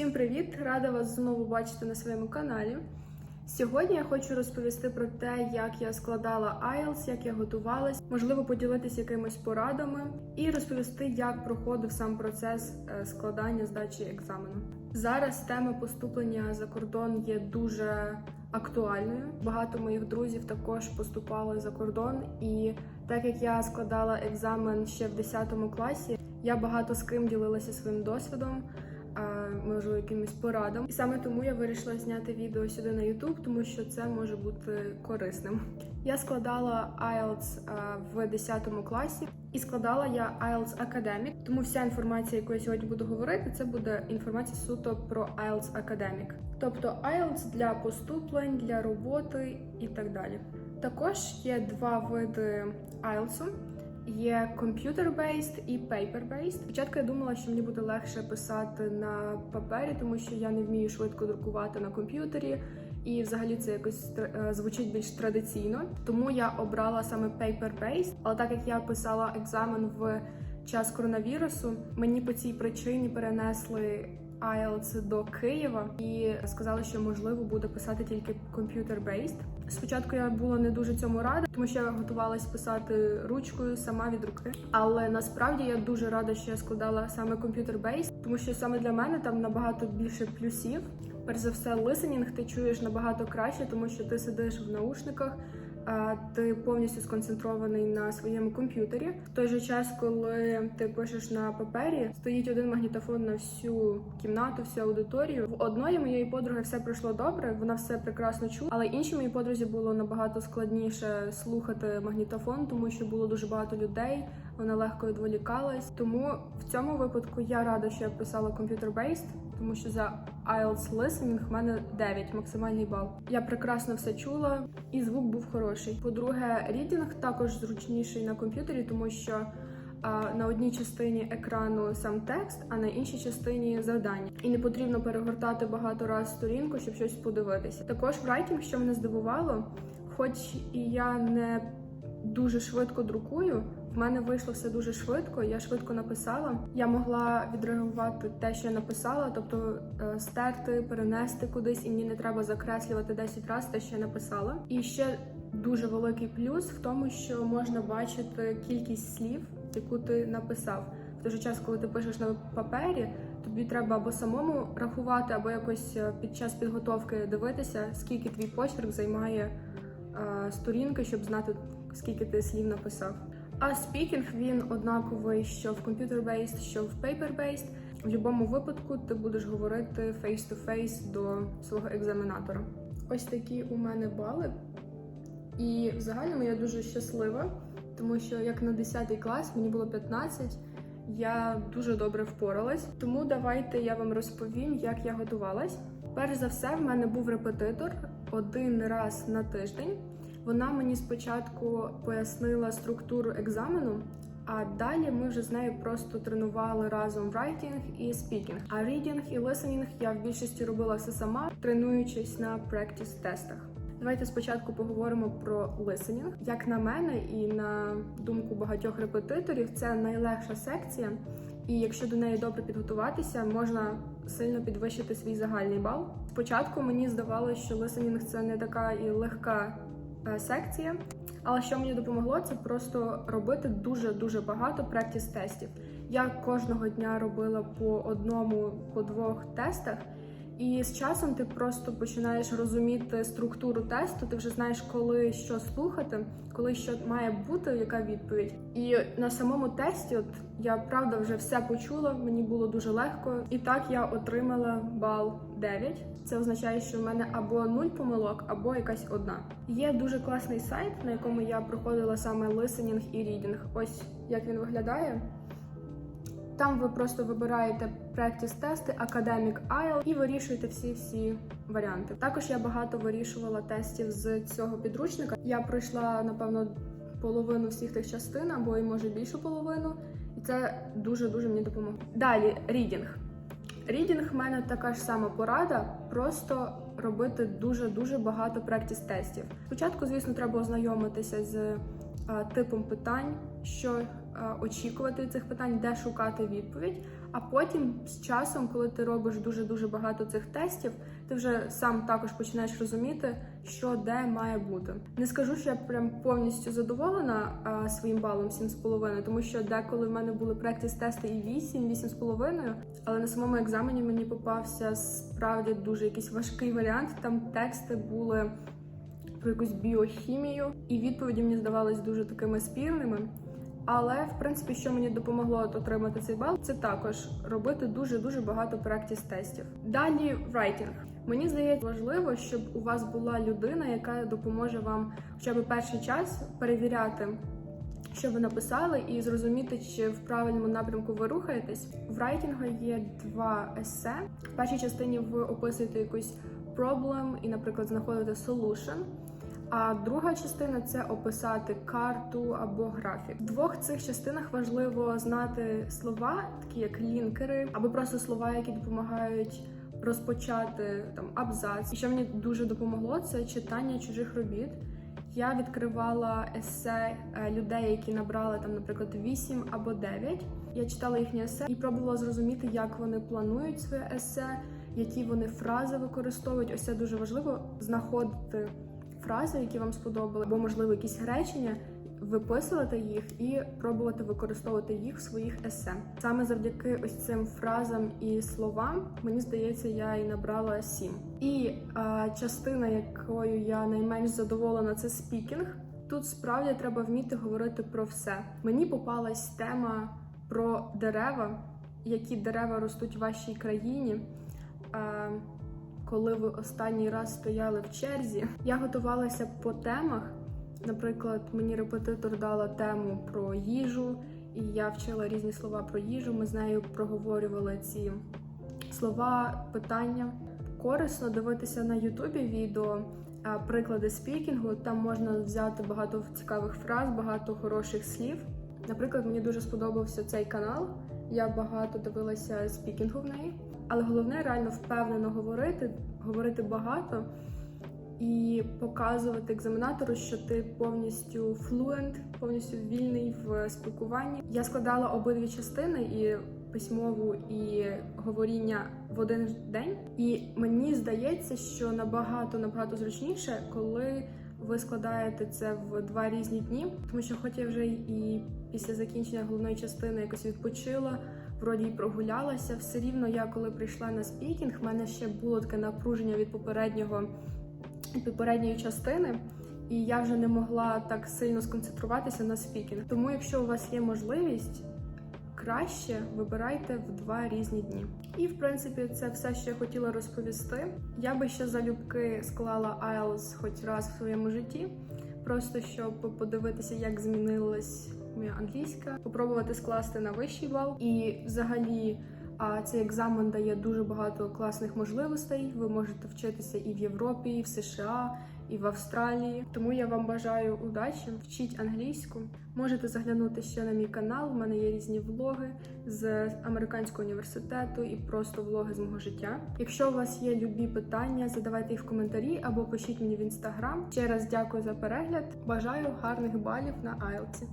Всім привіт! Рада вас знову бачити на своєму каналі. Сьогодні я хочу розповісти про те, як я складала IELTS, як я готувалась, можливо, поділитися якимись порадами і розповісти, як проходив сам процес е, складання здачі екзамену. Зараз тема поступлення за кордон є дуже актуальною. Багато моїх друзів також поступали за кордон, і так як я складала екзамен ще в 10 класі, я багато з ким ділилася своїм досвідом можливо, якимось порадам. І саме тому я вирішила зняти відео сюди на YouTube, тому що це може бути корисним. Я складала IELTS в 10 класі, і складала я IELTS Academic, тому вся інформація, яку я сьогодні буду говорити, це буде інформація суто про IELTS Academic. Тобто IELTS для поступлень, для роботи і так далі. Також є два види IELTS. Є computer-based і paper-based. Спочатку я думала, що мені буде легше писати на папері, тому що я не вмію швидко друкувати на комп'ютері, і взагалі це якось е, звучить більш традиційно. Тому я обрала саме paper-based. Але так як я писала екзамен в час коронавірусу, мені по цій причині перенесли IELTS до Києва і сказали, що можливо буде писати тільки computer-based. Спочатку я була не дуже цьому рада, тому що я готувалась писати ручкою сама від руки. Але насправді я дуже рада, що я складала саме комп'ютер бейс, тому що саме для мене там набагато більше плюсів. Перш за все, лисенінг ти чуєш набагато краще, тому що ти сидиш в наушниках. Ти повністю сконцентрований на своєму комп'ютері. В той же час, коли ти пишеш на папері, стоїть один магнітофон на всю кімнату, всю аудиторію. В одної моєї подруги все пройшло добре, вона все прекрасно чула, але іншій моїй подрузі було набагато складніше слухати магнітофон, тому що було дуже багато людей. Вона легко відволікалась. Тому в цьому випадку я рада, що я писала computer-based, тому що за IELTS listening в мене 9, максимальний бал. Я прекрасно все чула, і звук був хороший. По-друге, reading також зручніший на комп'ютері, тому що на одній частині екрану сам текст, а на іншій частині завдання. І не потрібно перегортати багато раз сторінку, щоб щось подивитися. Також в writing, що мене здивувало, хоч і я не дуже швидко друкую. В мене вийшло все дуже швидко. Я швидко написала. Я могла відреагувати те, що я написала, тобто е, стерти, перенести кудись, і мені не треба закреслювати 10 разів те, що я написала. І ще дуже великий плюс в тому, що можна бачити кількість слів, яку ти написав. В той же час, коли ти пишеш на папері, тобі треба або самому рахувати, або якось е, під час підготовки дивитися, скільки твій почерк займає е, сторінки, щоб знати, скільки ти слів написав. А спікінг він однаковий, що в computer-based, що в paper-based. В будь-якому випадку ти будеш говорити face-to-face до свого екзаменатора. Ось такі у мене бали. І в загальному я дуже щаслива, тому що як на 10 клас мені було 15, я дуже добре впоралась. Тому давайте я вам розповім, як я готувалась. Перш за все, в мене був репетитор один раз на тиждень. Вона мені спочатку пояснила структуру екзамену, а далі ми вже з нею просто тренували разом writing і speaking. А reading і listening я в більшості робила все сама, тренуючись на practice тестах. Давайте спочатку поговоримо про listening. Як на мене, і на думку багатьох репетиторів, це найлегша секція, і якщо до неї добре підготуватися, можна сильно підвищити свій загальний бал. Спочатку мені здавалося, що listening – це не така і легка секція. Але що мені допомогло, це просто робити дуже дуже багато практіс-тестів. Я кожного дня робила по одному, по двох тестах. І з часом ти просто починаєш розуміти структуру тесту, ти вже знаєш, коли що слухати, коли що має бути, яка відповідь. І на самому тесті, от я правда вже все почула, мені було дуже легко. І так я отримала бал 9. Це означає, що в мене або нуль помилок, або якась одна. Є дуже класний сайт, на якому я проходила саме listening і reading. Ось як він виглядає. Там ви просто вибираєте практіс-тести, Academic IELTS і вирішуєте всі-всі варіанти. Також я багато вирішувала тестів з цього підручника. Я пройшла, напевно, половину всіх тих частин, або і може більшу половину, і це дуже-дуже мені допомогло. Далі рідінг. Рідінг в мене така ж сама порада, просто робити дуже-дуже багато практіс-тестів. Спочатку, звісно, треба ознайомитися з а, типом питань, що очікувати цих питань, де шукати відповідь. А потім з часом, коли ти робиш дуже дуже багато цих тестів, ти вже сам також починаєш розуміти, що де має бути. Не скажу, що я прям повністю задоволена а, своїм балом 7,5, тому що деколи в мене були практис тести і 8, 8,5, але на самому екзамені мені попався справді дуже якийсь важкий варіант. Там тексти були про якусь біохімію, і відповіді мені здавались дуже такими спірними. Але в принципі, що мені допомогло от отримати цей бал, це також робити дуже дуже багато практис тестів. Далі writing. Мені здається важливо, щоб у вас була людина, яка допоможе вам хоча б перший час перевіряти, що ви написали, і зрозуміти, чи в правильному напрямку ви рухаєтесь. В райтингу є два есе. В першій частині ви описуєте якусь problem і, наприклад, знаходите solution. А друга частина це описати карту або графік. В двох цих частинах важливо знати слова, такі як лінкери, або просто слова, які допомагають розпочати там абзац. І що мені дуже допомогло, це читання чужих робіт. Я відкривала есе е, людей, які набрали там, наприклад, 8 або 9. Я читала їхні есе і пробувала зрозуміти, як вони планують своє есе, які вони фрази використовують. Ось це дуже важливо знаходити фрази, які вам сподобали, або можливо якісь речення, виписувати їх і пробувати використовувати їх в своїх есе. Саме завдяки ось цим фразам і словам, мені здається, я і набрала сім. І а, частина, якою я найменш задоволена, це спікінг. Тут справді треба вміти говорити про все. Мені попалась тема про дерева, які дерева ростуть в вашій країні. Коли ви останній раз стояли в черзі, я готувалася по темах. Наприклад, мені репетитор дала тему про їжу, і я вчила різні слова про їжу. Ми з нею проговорювали ці слова, питання. Корисно дивитися на Ютубі відео, приклади спікінгу. Там можна взяти багато цікавих фраз, багато хороших слів. Наприклад, мені дуже сподобався цей канал. Я багато дивилася спікінгу в неї, але головне реально впевнено говорити, говорити багато і показувати екзаменатору, що ти повністю флуент, повністю вільний в спілкуванні. Я складала обидві частини і письмову і говоріння в один день. І мені здається, що набагато набагато зручніше, коли ви складаєте це в два різні дні, тому що, хоч я вже і після закінчення головної частини якось відпочила. Вроді й прогулялася, все рівно я коли прийшла на спікінг, в мене ще було таке напруження від попереднього від попередньої частини, і я вже не могла так сильно сконцентруватися на спікінг. Тому, якщо у вас є можливість, краще вибирайте в два різні дні. І в принципі, це все, що я хотіла розповісти. Я би ще залюбки склала IELTS хоч раз в своєму житті, просто щоб подивитися, як змінилась моя англійська, попробувати скласти на вищий бал. І взагалі. А цей екзамен дає дуже багато класних можливостей. Ви можете вчитися і в Європі, і в США, і в Австралії. Тому я вам бажаю удачі, вчіть англійську. Можете заглянути ще на мій канал. У мене є різні влоги з американського університету і просто влоги з мого життя. Якщо у вас є любі питання, задавайте їх в коментарі або пишіть мені в інстаграм. Ще раз дякую за перегляд. Бажаю гарних балів на IELTS.